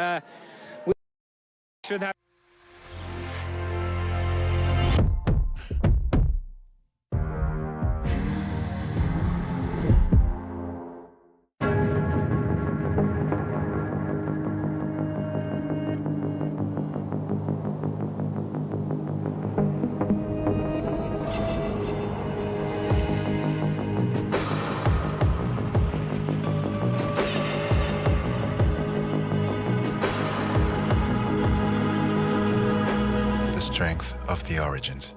Uh, we should have. Strength of the origins.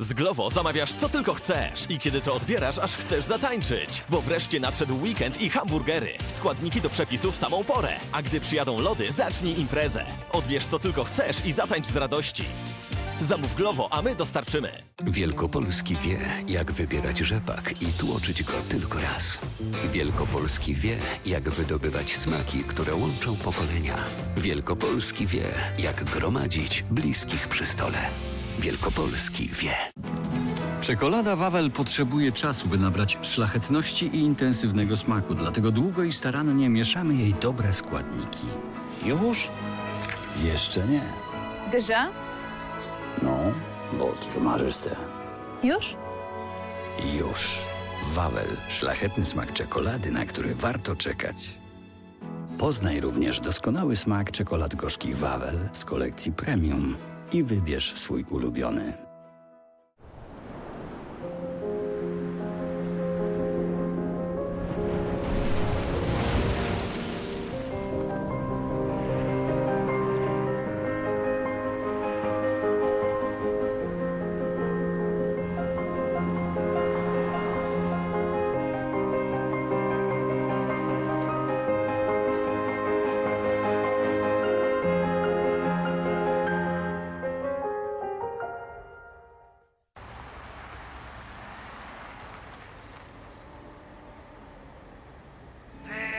Z Glovo zamawiasz co tylko chcesz i kiedy to odbierasz, aż chcesz zatańczyć. Bo wreszcie nadszedł weekend i hamburgery. Składniki do przepisu w samą porę. A gdy przyjadą lody, zacznij imprezę. Odbierz co tylko chcesz i zatańcz z radości. Zamów Glovo, a my dostarczymy. Wielkopolski wie, jak wybierać rzepak i tłoczyć go tylko raz. Wielkopolski wie, jak wydobywać smaki, które łączą pokolenia. Wielkopolski wie, jak gromadzić bliskich przy stole. Wielkopolski wie. Czekolada Wawel potrzebuje czasu, by nabrać szlachetności i intensywnego smaku, dlatego długo i starannie mieszamy jej dobre składniki. Już? Jeszcze nie. Déjà? No, bo ty? Już? Już. Wawel, szlachetny smak czekolady, na który warto czekać. Poznaj również doskonały smak czekolad gorzkich Wawel z kolekcji Premium i wybierz swój ulubiony.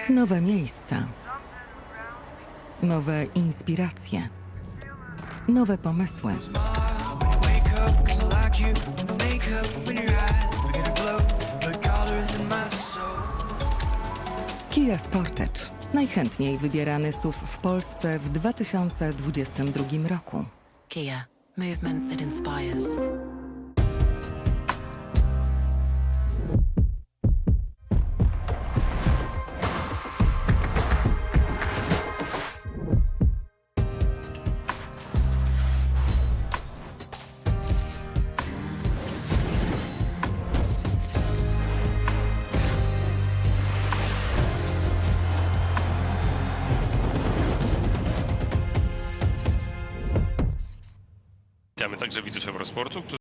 Nowe miejsca. Nowe inspiracje. Nowe pomysły. Kia Sportage. Najchętniej wybierany SUV w Polsce w 2022 roku. Kia, movement that inspires. Także widzów Eurosportu,